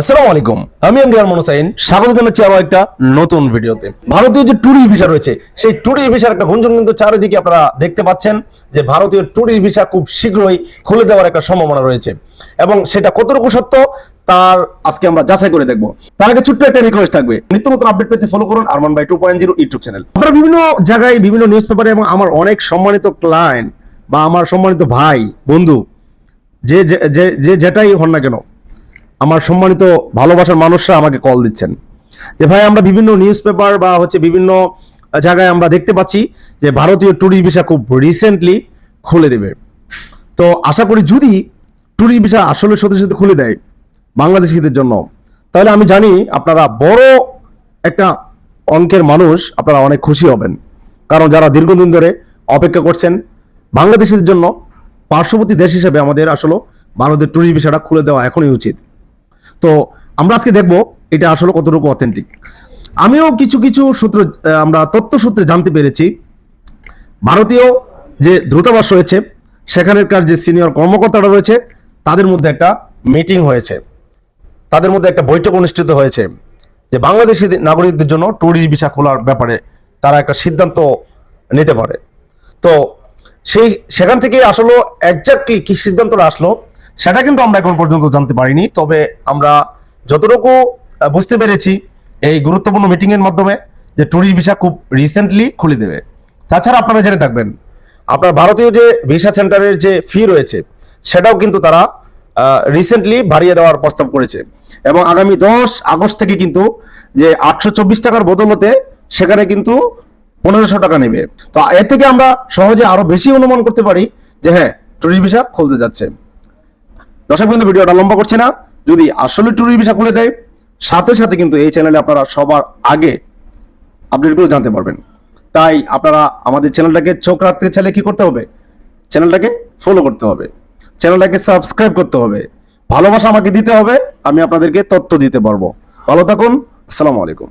আসসালামু আলাইকুম। আমি এমডি আরমান হোসাইন স্বাগত জানাচ্ছি আরও একটা নতুন ভিডিওতে। ভারতীয় যে ট্যুরিস্ট ভিসা রয়েছে, সেই ট্যুরিস্ট ভিসার একটা গুঞ্জন কিন্তু চারিদিকে আপনারা দেখতে পাচ্ছেন যে ভারতীয় ট্যুরিস্ট ভিসা খুব শীঘ্রই খুলে দেওয়ার একটা সম্ভাবনা রয়েছে। এবং সেটা কতটুকু সত্য, তার আজকে আমরা যাচাই করে দেখব। তার আগে ছোট্ট একটা রিকোয়েস্ট থাকবে। নিত্য নতুন আপডেট পেতে ফলো করুন Arman by two point zero YouTube channel আপনারা বিভিন্ন জায়গায় বিভিন্ন নিউজ পেপারে এবং আমার অনেক সম্মানিত ক্লায়েন্ট বা আমার সম্মানিত ভাই, বন্ধু যে যে যেটাই হন না কেন আমার সম্মানিত ভালোবাসার মানুষরা আমাকে কল দিচ্ছেন। যে ভাই, আমরা বিভিন্ন নিউজ পেপার বা হচ্ছে বিভিন্ন জায়গায় আমরা দেখতে পাচ্ছি যে ভারতীয় ট্যুরিস্ট ভিসা খুব রিসেন্টলি খুলে দেবে। তো আশা করি যদি ট্যুরিস্ট ভিসা আসলে সত্যি সত্যি খুলে দেয় বাংলাদেশিদের জন্য, তাহলে আমি জানি আপনারা বড় একটা অঙ্কের মানুষ, আপনারা অনেক খুশি হবেন। কারণ যারা দীর্ঘদিন ধরে অপেক্ষা করছেন বাংলাদেশিদের জন্য, পার্শ্ববর্তী দেশ হিসেবে আমাদের আসলে ভারতের ট্যুরিস্ট ভিসাটা খুলে দেওয়া এখনই উচিত। তো আমরা আজকে দেখব এটা আসলে কতটুকু অথেন্টিক আমিও কিছু কিছু সূত্র আমরা তথ্য সূত্রে জানতে পেরেছি। ভারতীয় যে দূতাবাস রয়েছে, সেখানকার যে সিনিয়র কর্মকর্তারা রয়েছে, তাদের মধ্যে একটা মিটিং হয়েছে। তাদের মধ্যে একটা বৈঠক অনুষ্ঠিত হয়েছে যে বাংলাদেশি নাগরিকদের জন্য ট্যুরিস্ট ভিসা খোলার ব্যাপারে তারা একটা সিদ্ধান্ত নিতে পারে। তো সেই, সেখান থেকে আসলে একজাক্টলি কি সিদ্ধান্তটা আসলো সেটা কিন্তু আমরা এখন পর্যন্ত জানতে পারিনি। তবে আমরা যতটুকু বুঝতে পেরেছি এই গুরুত্বপূর্ণ মিটিং এর মাধ্যমে যে ট্যুরিস্ট ভিসা খুব রিসেন্টলি খুলে দেবে। তাছাড়া আপনারা জেনে থাকবেন, আপনার ভারতীয় যে ভিসা সেন্টারের যে ফি রয়েছে, সেটাও কিন্তু তারা রিসেন্টলি বাড়িয়ে দেওয়ার প্রস্তাব করেছে। এবং আগামী দশ আগস্ট থেকে কিন্তু যে আটশো চব্বিশ টাকার বদলতে সেখানে কিন্তু পনেরোশো টাকা নেবে। তো এর থেকে আমরা সহজে আরও বেশি অনুমান করতে পারি যে হ্যাঁ ট্যুরিস্ট ভিসা খুলতে যাচ্ছে। দর্শক বিন্দু ভিডিওটা লম্বা করছে না। যদি আসলে ট্যুরিস্ট ভিসা খুলে দেয়, সাথে সাথে কিন্তু এই চ্যানেলে আপনারা সবার আগে আপডেটগুলো জানতে পারবেন। তাই আপনারা আমাদের চ্যানেলটাকে চোখ রাখতে চাইলে কি করতে হবে? চ্যানেলটাকে ফলো করতে হবে। চ্যানেলটাকে সাবস্ক্রাইব করতে হবে। ভালোবাসা আমাকে দিতে হবে, আমি আপনাদেরকে তথ্য দিতে পারব। ভালো থাকুন, আসসালামু আলাইকুম।